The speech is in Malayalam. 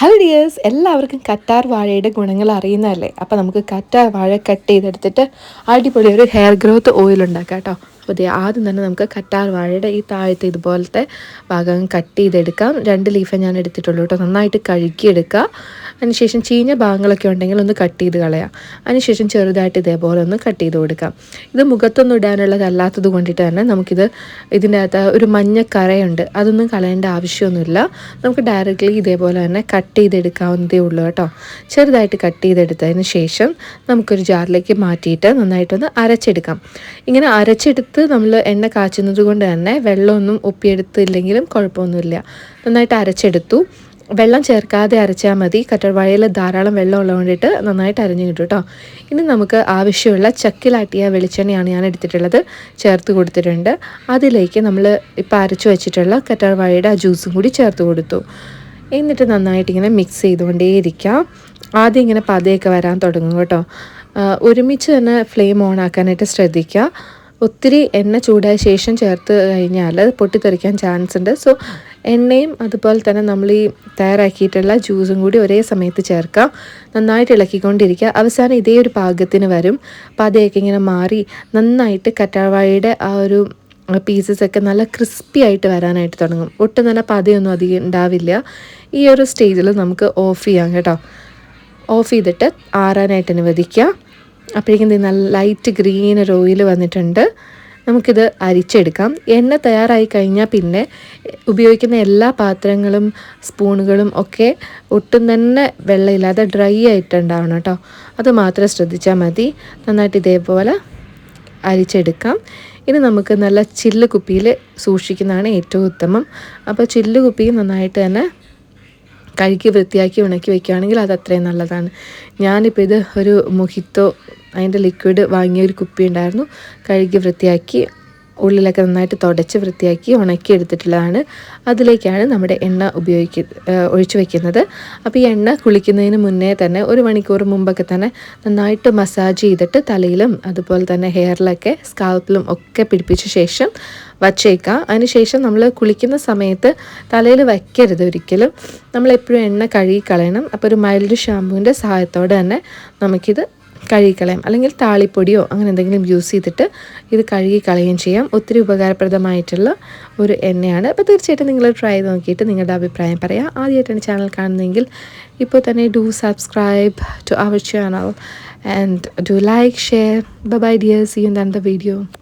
ഹലോ ഡിയേഴ്സ് എല്ലാവർക്കും കറ്റാർ വാഴയുടെ ഗുണങ്ങൾ അറിയുന്നതല്ലേ? അപ്പോൾ നമുക്ക് കറ്റാർ വാഴ കട്ട് ചെയ്തെടുത്തിട്ട് അടിപൊളി ഒരു ഹെയർ ഗ്രോത്ത് ഓയിൽ ഉണ്ടാക്കാം കേട്ടോ. അപ്പോൾ ഇത് ആദ്യം തന്നെ നമുക്ക് കറ്റാർ വാഴയുടെ ഈ താഴത്തെ ഇതുപോലത്തെ ഭാഗം കട്ട് ചെയ്തെടുക്കാം. രണ്ട് ലീഫേ ഞാൻ എടുത്തിട്ടുള്ളൂ കേട്ടോ. നന്നായിട്ട് കഴുകിയെടുക്കുക അതിനുശേഷം ചീഞ്ഞ ഭാഗങ്ങളൊക്കെ ഉണ്ടെങ്കിൽ ഒന്ന് കട്ട് ചെയ്ത് കളയാം. അതിനുശേഷം ചെറുതായിട്ട് ഇതേപോലെ ഒന്ന് കട്ട് ചെയ്ത് കൊടുക്കാം. ഇത് മുഖത്തൊന്നും ഇടാനുള്ളതല്ലാത്തത് കൊണ്ടിട്ട് തന്നെ നമുക്കിത് ഇതിന്റെ അകത്ത് ഒരു മഞ്ഞ കറയുണ്ട്. അതൊന്നും കളയേണ്ട ആവശ്യമൊന്നുമില്ല. നമുക്ക് ഡയറക്റ്റ്ലി ഇതേപോലെ തന്നെ കട്ട് ചെയ്തെടുക്കാവുന്നതേ ഉള്ളൂ കേട്ടോ. ചെറുതായിട്ട് കട്ട് ചെയ്തെടുത്തതിന് ശേഷം നമുക്കൊരു ജാറിലേക്ക് മാറ്റിയിട്ട് നന്നായിട്ടൊന്ന് അരച്ചെടുക്കാം. ഇങ്ങനെ അരച്ചെടുത്ത് നമ്മൾ എണ്ണ കാച്ചുന്നത് കൊണ്ട് തന്നെ വെള്ളമൊന്നും ഒപ്പിയെടുത്തില്ലെങ്കിലും കുഴപ്പമൊന്നുമില്ല. നന്നായിട്ട് അരച്ചെടുത്തു. വെള്ളം ചേർക്കാതെ അരച്ചാൽ മതി. കറ്റർവാഴയിൽ ധാരാളം വെള്ളം ഉള്ളത് കൊണ്ടിട്ട് നന്നായിട്ട് അരഞ്ഞു കിട്ടും കേട്ടോ ഇനി നമുക്ക് ആവശ്യമുള്ള ചക്കിലാട്ടിയ വെളിച്ചെണ്ണയാണ് ഞാൻ എടുത്തിട്ടുള്ളത്. ചേർത്ത് കൊടുത്തിട്ടുണ്ട്. അതിലേക്ക് നമ്മൾ ഇപ്പോൾ അരച്ചു വെച്ചിട്ടുള്ള കറ്റർവാഴയുടെ ആ ജ്യൂസും കൂടി ചേർത്ത് കൊടുത്തു. എന്നിട്ട് നന്നായിട്ട് ഇങ്ങനെ മിക്സ് ചെയ്തുകൊണ്ടേയിരിക്കാം. ആദ്യം ഇങ്ങനെ പതയൊക്കെ വരാൻ തുടങ്ങും കേട്ടോ. ഒരുമിച്ച് തന്നെ ഫ്ലെയിം ഓൺ ആക്കാനായിട്ട് ശ്രദ്ധിക്കുക. ഒത്തിരി എണ്ണ ചൂടായ ശേഷം ചേർത്ത് കഴിഞ്ഞാൽ പൊട്ടിത്തെറിക്കാൻ ചാൻസ് ഉണ്ട്. സോ എണ്ണയും അതുപോലെ തന്നെ നമ്മൾ ഈ തയ്യാറാക്കിയിട്ടുള്ള ജ്യൂസും കൂടി ഒരേ സമയത്ത് ചേർക്കാം. നന്നായിട്ട് ഇളക്കിക്കൊണ്ടിരിക്കുക. അവസാനം ഇതേ ഒരു പാകത്തിന് വരും. പതയൊക്കെ ഇങ്ങനെ മാറി നന്നായിട്ട് കറ്റാവാഴയുടെ ആ ഒരു പീസസ് ഒക്കെ നല്ല ക്രിസ്പി ആയിട്ട് വരാനായിട്ട് തുടങ്ങും. ഒട്ടും തന്നെ പതയൊന്നും അധികം ഉണ്ടാവില്ല. ഈ ഒരു സ്റ്റേജിൽ നമുക്ക് ഓഫ് ചെയ്യാം കേട്ടോ. ഓഫ് ചെയ്തിട്ട് ആറാനായിട്ട് അനുവദിക്കുക അപ്പോഴേക്കും നല്ല ലൈറ്റ് ഗ്രീൻ ഒരു ഓയിൽ വന്നിട്ടുണ്ട്. നമുക്കിത് അരിച്ചെടുക്കാം. എണ്ണ തയ്യാറായി കഴിഞ്ഞാൽ പിന്നെ ഉപയോഗിക്കുന്ന എല്ലാ പാത്രങ്ങളും സ്പൂണുകളും ഒക്കെ ഒട്ടും തന്നെ വെള്ളമില്ലാതെ ഡ്രൈ ആയിട്ടുണ്ടാവണം കേട്ടോ. അത് മാത്രം ശ്രദ്ധിച്ചാൽ മതി. നന്നായിട്ട് ഇതേപോലെ അരിച്ചെടുക്കാം. ഇനി നമുക്ക് നല്ല ചില്ല് കുപ്പിയിൽ സൂക്ഷിക്കുന്നതാണ് ഏറ്റവും ഉത്തമം. അപ്പോൾ ചില്ല് കുപ്പി നന്നായിട്ട് തന്നെ കഴുകി വൃത്തിയാക്കി ഉണക്കി വയ്ക്കുകയാണെങ്കിൽ അത് അത്രയും നല്ലതാണ്. ഞാനിപ്പോൾ ഇത് ഒരു മുഹിത്തോ അതിന്റെ ലിക്വിഡ് വാങ്ങിയ ഒരു കുപ്പി ഉണ്ടായിരുന്നു. കഴുകി വൃത്തിയാക്കി ഉള്ളിലൊക്കെ നന്നായിട്ട് തുടച്ച് വൃത്തിയാക്കി ഉണക്കി എടുത്തിട്ടുള്ളതാണ്. അതിലേക്കാണ് നമ്മുടെ എണ്ണ ഉപയോഗിക്ക ഒഴിച്ചു വയ്ക്കുന്നത് അപ്പോൾ ഈ എണ്ണ കുളിക്കുന്നതിന് മുന്നേ തന്നെ ഒരു മണിക്കൂർ മുമ്പൊക്കെ തന്നെ നന്നായിട്ട് മസാജ് ചെയ്തിട്ട് തലയിലും അതുപോലെ തന്നെ ഹെയറിലൊക്കെ സ്കാൽപ്പിലും ഒക്കെ പിടിപ്പിച്ച ശേഷം വച്ചേക്കാം. അതിനുശേഷം നമ്മൾ കുളിക്കുന്ന സമയത്ത് തലയിൽ വയ്ക്കരുത് ഒരിക്കലും. നമ്മളെപ്പോഴും എണ്ണ കഴുകി കളയണം. അപ്പോൾ ഒരു മൈൽഡ് ഷാമ്പുവിന്റെ സഹായത്തോടെ തന്നെ നമുക്കിത് കഴുകിക്കളയാം. അല്ലെങ്കിൽ താളിപ്പൊടിയോ അങ്ങനെ എന്തെങ്കിലും യൂസ് ചെയ്തിട്ട് ഇത് കഴുകി കളയുകയും ചെയ്യാം. ഒത്തിരി ഉപകാരപ്രദമായിട്ടുള്ള ഒരു എണ്ണയാണ്. അപ്പോൾ തീർച്ചയായിട്ടും നിങ്ങൾ ട്രൈ ചെയ്ത് നോക്കിയിട്ട് നിങ്ങളുടെ അഭിപ്രായം പറയാം. ആദ്യമായിട്ടാണ് ചാനൽ കാണുന്നതെങ്കിൽ ഇപ്പോൾ തന്നെ do subscribe to our channel and do like share bye dear you in the video